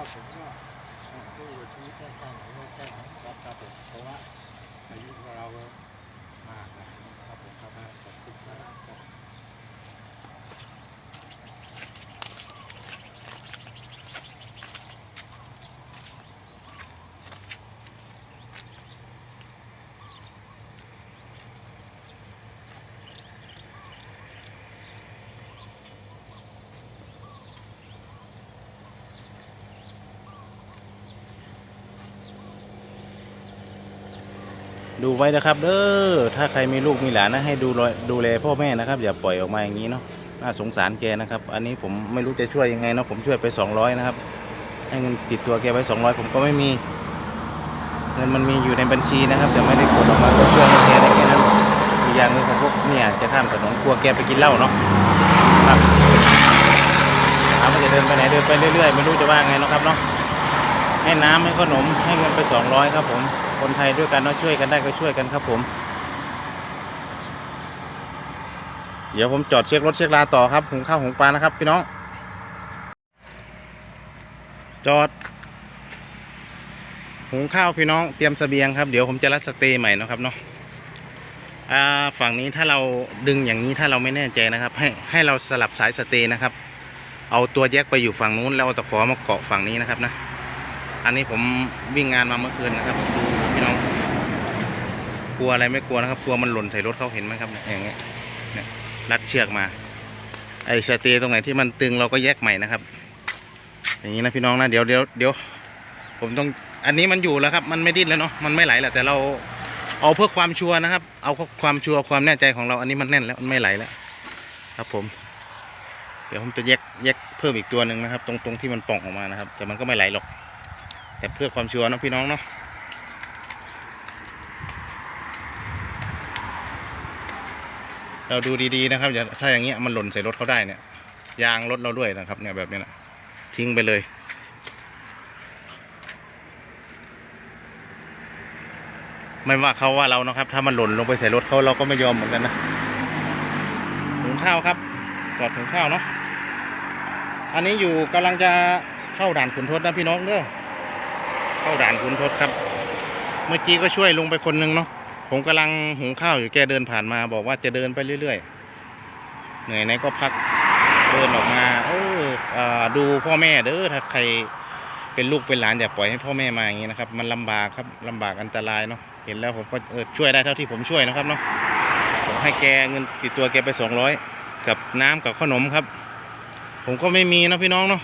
ครับเพราผมก็ช่วยชีวิตแค่แค่ไหนก็แค่นั้นครับครับผมเพราะว่าอายุของเราก็มากนะครับผมครับขอบคุณครับ ดูไว้นะครับเด้อถ้าใครมีลูกมีหลานนะให้ดูดูแลพ่อแม่นะครับ อย่าปล่อยออกมาอย่างนี้เนาะน่าสงสารแกนะครับ อันนี้ผมไม่รู้จะช่วยยังไงเนาะผมช่วยไป 200 นะครับ ให้เงินติดตัวแกไว้ 200 ผมก็ไม่มี เงินมันมีอยู่ในบัญชีนะครับ แต่ไม่ได้กดออกมาก็ช่วยให้แกได้แค่นั้นอีกอย่างหนึงผมพวกเนี่ยจะข้ามถนนกลัวแกไปกินเหล้าเนาะครับถามว่าจะเดินไปไหนเดินไปเรื่อยๆ ไม่รู้จะว่าไงเนาะครับเนาะให้น้ำให้ขนมให้เงินไป 200 ครับผม คนไทยด้วยกันเนาะช่วยกันได้ก็ช่วยกันครับผม เดี๋ยวผมจอดเช็ครถเช็คลาต่อครับหุงข้าวหุงปลานะครับพี่น้อง จอดหุงข้าวพี่น้องเตรียมเสบียงครับ เดี๋ยวผมจะรัดสเตย์ใหม่นะครับเนาะอ่าฝั่งนี้ถ้าเราดึงอย่างนี้ถ้าเราไม่แน่ใจนะครับ ให้ให้เราสลับสายสเตย์นะครับ เอาตัวแยกไปอยู่ฝั่งนู้นแล้วเอาตะขอมาเกาะฝั่งนี้นะครับนะ อันนี้ผมวิ่งงานมาเมื่อคืนนะครับ ลัวอะไรไม่กลัวนะครับ กลัวมันหล่นใส่รถเขาเห็นไหมครับ อย่างเงี้ยนี่รัดเชือกมา ไอ้สเตย์ตรงไหนที่มันตึงเราก็แยกใหม่นะครับ อย่างนี้นะพี่น้องนะ เดี๋ยวเดี๋ยวเดี๋ยวผมต้อง อันนี้มันอยู่แล้วครับ มันไม่ดิ้นแล้วเนาะ มันไม่ไหลแล้วแต่เราเอาเพื่อความชัวร์นะครับ เอาความชัวร์ความแน่ใจของเรา อันนี้มันแน่นแล้ว มันไม่ไหลแล้ว ครับผม เดี๋ยวผมจะแยกแยกเพิ่มอีกตัวหนึ่งนะครับ ตรงตรงที่มันป่องออกมานะครับ แต่มันก็ไม่ไหลหรอก แต่เพื่อความชัวร์นะพี่น้องเนาะ เราดูดีๆนะครับอย่าถ้าอย่างเงี้ยมันหล่นใส่รถเขาได้เนี่ย ยางรถเราด้วยนะครับ เนี่ยแบบนี้นะทิ้งไปเลย ไม่ว่าเขาว่าเรานะครับ ถ้ามันหล่นลงไปใส่รถเขาเราก็ไม่ยอมเหมือนกันนะถุงข้าวครับกอดถุงข้าวเนาะอันนี้อยู่กำลังจะเข้าด่านขุนทดนะพี่น้องเด้อเข้าด่านคุณทศครับ เมื่อกี้ก็ช่วยลงไปคนนึงเนาะ ผมกำลังหุงข้าวอยู่แกเดินผ่านมา บอกว่าจะเดินไปเรื่อยๆ เหนื่อยไหนก็พักเดินออกมาเอออดูพ่อแม่เด้อถ้าใครเป็นลูกเป็นหลานอย่าปล่อยให้พ่อแม่มาอย่างนี้นะครับ มันลำบากครับลำบากอันตรายเนาะเห็นแล้วผมก็เออช่วยได้เท่าที่ผมช่วยนะครับเนาะผมให้แกเงินติดตัวแกไปสองร้อยกับน้ำกับขนมครับ ผมก็ไม่มีนะพี่น้องเนาะ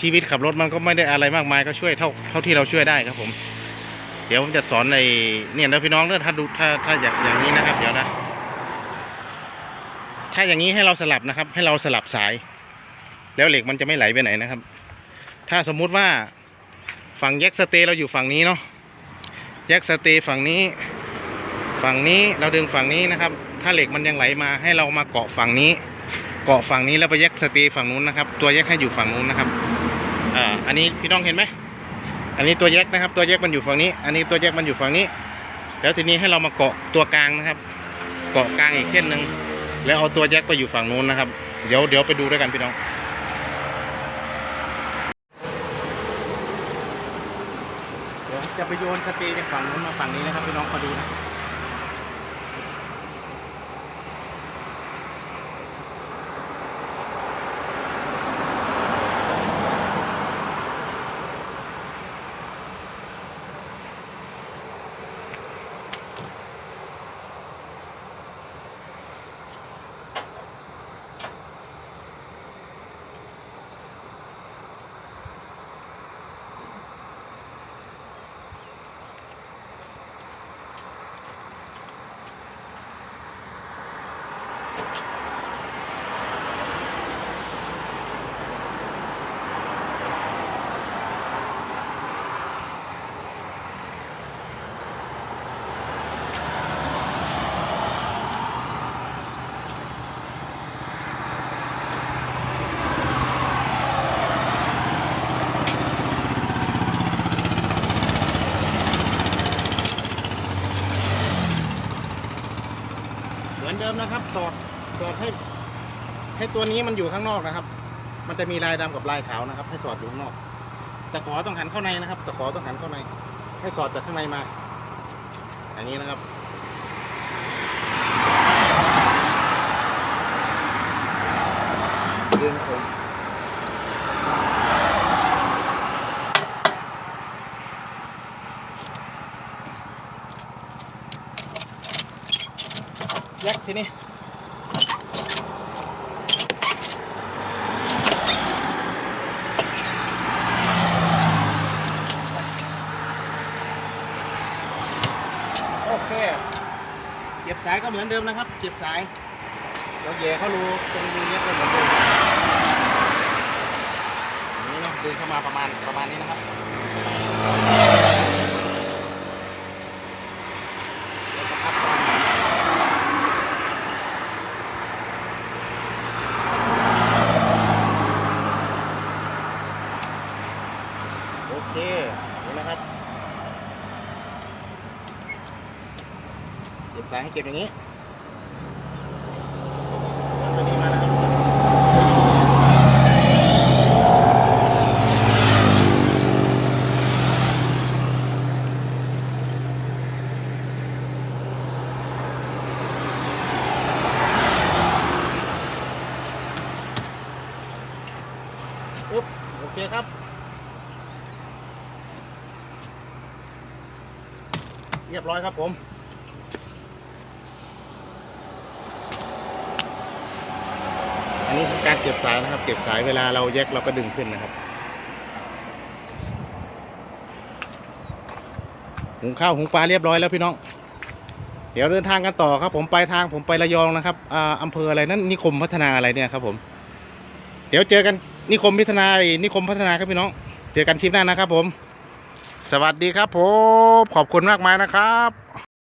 ชีวิตขับรถมันก็ไม่ได้อะไรมากมายก็ช่วยเท่าเท่าที่เราช่วยได้ครับผม เดี๋ยวผมจะสอนในเนี่ยนะพี่น้องเด้อถ้าดูถ้าถ้าอย่างอย่างนี้นะครับ เดี๋ยวนะ ถ้าอย่างนี้ให้เราสลับนะครับ ให้เราสลับสาย แล้วเหล็กมันจะไม่ไหลไปไหนนะครับ ถ้าสมมุติว่าฝั่งแยกสเตย์เราอยู่ฝั่งนี้เนาะแยกสเตย์ฝั่งนี้ ฝั่งนี้เราดึงฝั่งนี้นะครับ ถ้าเหล็กมันยังไหลมาให้เรามาเกาะฝั่งนี้ เกาะฝั่งนี้แล้วไปแยกสเตย์ฝั่งนู้นนะครับ ตัวแยกให้อยู่ฝั่งนู้นนะครับอ่าอันนี้พี่น้องเห็นไหม อันนี้ตัวแยกนะครับ ตัวแยกมันอยู่ฝั่งนี้ อันนี้ตัวแยกมันอยู่ฝั่งนี้ แล้วทีนี้ให้เรามาเกาะตัวกลางนะครับ เกาะกลางอีกเส้นหนึ่งแล้วเอาตัวแยกไปอยู่ฝั่งนู้นนะครับ เดี๋ยวเดี๋ยวไปดูด้วยกันพี่น้องจะไปโยนสเตย์จากฝั่งนู้นมาฝั่งนี้นะครับพี่น้องคอดูนะ เหมือนเดิมนะครับสอด สอดให้ให้ตัวนี้มันอยู่ข้างนอกนะครับ มันจะมีลายดำกับลายขาวนะครับ ให้สอดอยู่ข้างนอก แตะขอต้องหันเข้าในนะครับ แตะขอต้องหันเข้าใน ให้สอดจากข้างในมาอย่างนี้นะครับดึงครับผมแยกทีนี้ โอเค เก็บสายก็เหมือนเดิมนะครับ เก็บสายเราแย่เขารูตรงรูนี้ก็เหมือนเดิมนี่นะดึงเข้ามาประมาณประมาณนี้นะครับแล้วก็พับเข้ามาโอเคนี่นะครับ เก็บสายให้เก็บอย่างนี้ทำตัวนี้มานะครับอึ๊บโอเคครับเรียบร้อยครับผม อันนี้คือการ เก็บสายนะครับ เก็บสายเวลาเราแยกเราก็ดึงขึ้นนะครับหุงข้าวหุงปลาเรียบร้อยแล้วพี่น้อง เดี๋ยวเดินทางกันต่อครับ ผมไปทางผมไประยองนะครับอ่าอำเภออะไรนั่นนิคมพัฒนาอะไรเนี่ยครับ ผม เดี๋ยวเจอกันนิคมพัฒนานิคมพัฒนาครับพี่น้อง เจอกันชิปหน้านะครับ ผม สวัสดีครับผมขอบคุณมากมายนะครับ